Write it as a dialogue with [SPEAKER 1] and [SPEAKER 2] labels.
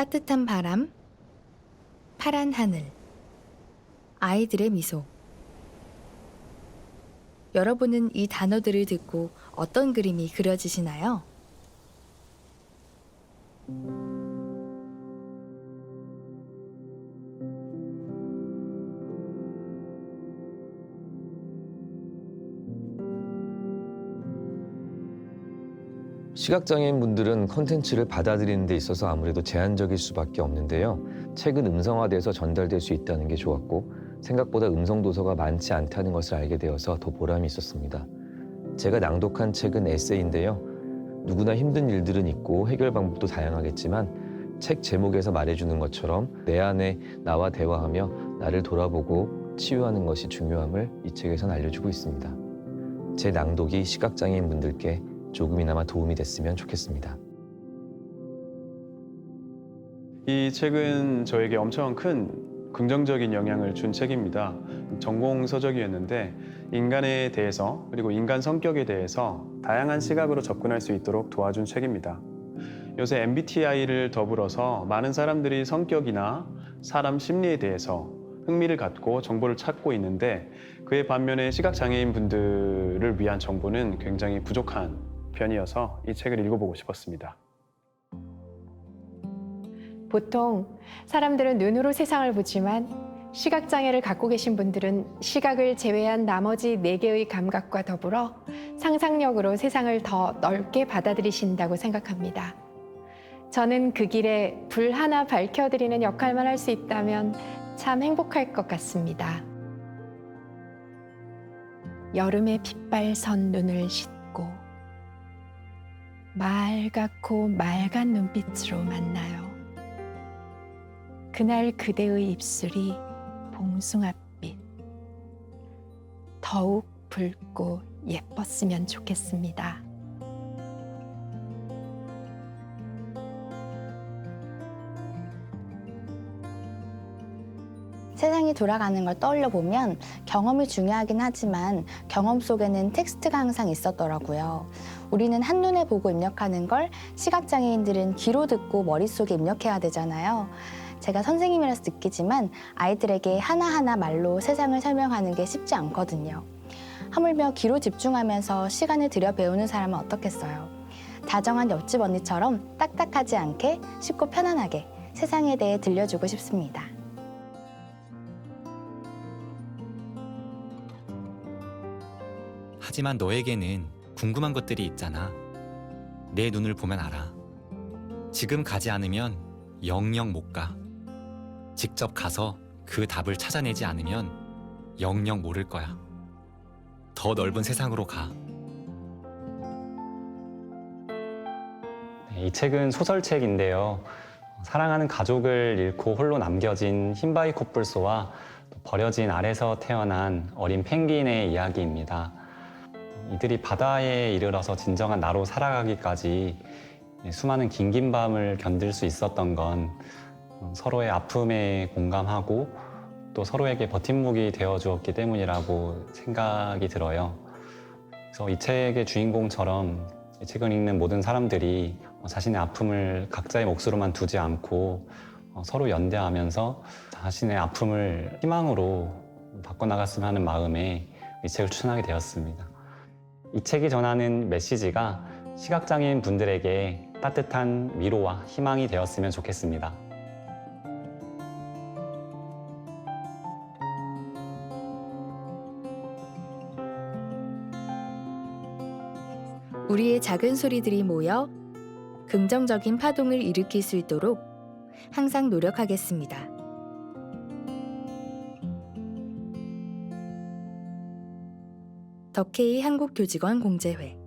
[SPEAKER 1] 따뜻한 바람, 파란 하늘, 아이들의 미소. 여러분은 이 단어들을 듣고 어떤 그림이 그려지시나요?
[SPEAKER 2] 시각장애인 분들은 컨텐츠를 받아들이는 데 있어서 아무래도 제한적일 수밖에 없는데요. 책은 음성화돼서 전달될 수 있다는 게 좋았고 생각보다 음성 도서가 많지 않다는 것을 알게 되어서 더 보람이 있었습니다. 제가 낭독한 책은 에세이인데요. 누구나 힘든 일들은 있고 해결 방법도 다양하겠지만 책 제목에서 말해주는 것처럼 내 안에 나와 대화하며 나를 돌아보고 치유하는 것이 중요함을 이 책에선 알려주고 있습니다. 제 낭독이 시각장애인 분들께 조금이나마 도움이 됐으면 좋겠습니다.
[SPEAKER 3] 이 책은 저에게 엄청 큰 긍정적인 영향을 준 책입니다. 전공 서적이었는데 인간에 대해서 그리고 인간 성격에 대해서 다양한 시각으로 접근할 수 있도록 도와준 책입니다. 요새 MBTI를 더불어서 많은 사람들이 성격이나 사람 심리에 대해서 흥미를 갖고 정보를 찾고 있는데 그에 반면에 시각장애인 분들을 위한 정보는 굉장히 부족한 편이어서 이 책을 읽어보고 싶었습니다.
[SPEAKER 4] 보통 사람들은 눈으로 세상을 보지만 시각장애를 갖고 계신 분들은 시각을 제외한 나머지 네 개의 감각과 더불어 상상력으로 세상을 더 넓게 받아들이신다고 생각합니다. 저는 그 길에 불 하나 밝혀드리는 역할만 할 수 있다면 참 행복할 것 같습니다. 여름의 핏발선 눈을 씻 고 맑고 맑은 눈빛으로 만나요. 그날 그대의 입술이 봉숭아빛. 더욱 붉고 예뻤으면 좋겠습니다.
[SPEAKER 5] 세상이 돌아가는 걸 떠올려 보면 경험이 중요하긴 하지만 경험 속에는 텍스트가 항상 있었더라고요. 우리는 한눈에 보고 입력하는 걸 시각장애인들은 귀로 듣고 머릿속에 입력해야 되잖아요. 제가 선생님이라서 느끼지만 아이들에게 하나하나 말로 세상을 설명하는 게 쉽지 않거든요. 하물며 귀로 집중하면서 시간을 들여 배우는 사람은 어떻겠어요? 다정한 옆집 언니처럼 딱딱하지 않게 쉽고 편안하게 세상에 대해 들려주고 싶습니다.
[SPEAKER 6] 하지만 너에게는 궁금한 것들이 있잖아. 내 눈을 보면 알아. 지금 가지 않으면 영영 못 가. 직접 가서 그 답을 찾아내지 않으면 영영 모를 거야. 더 넓은 세상으로 가.
[SPEAKER 7] 네, 이 책은 소설책인데요. 사랑하는 가족을 잃고 홀로 남겨진 흰바위 코뿔소와 또 버려진 알에서 태어난 어린 펭귄의 이야기입니다. 이들이 바다에 이르러서 진정한 나로 살아가기까지 수많은 긴긴 밤을 견딜 수 있었던 건 서로의 아픔에 공감하고 또 서로에게 버팀목이 되어 주었기 때문이라고 생각이 들어요. 그래서 이 책의 주인공처럼 이 책을 읽는 모든 사람들이 자신의 아픔을 각자의 몫으로만 두지 않고 어, 서로 연대하면서 자신의 아픔을 희망으로 바꿔나갔으면 하는 마음에 이 책을 추천하게 되었습니다. 이 책이 전하는 메시지가 시각장애인 분들에게 따뜻한 위로와 희망이 되었으면 좋겠습니다.
[SPEAKER 1] 우리의 작은 소리들이 모여 긍정적인 파동을 일으킬 수 있도록 항상 노력하겠습니다. 덕케이 한국교직원 공제회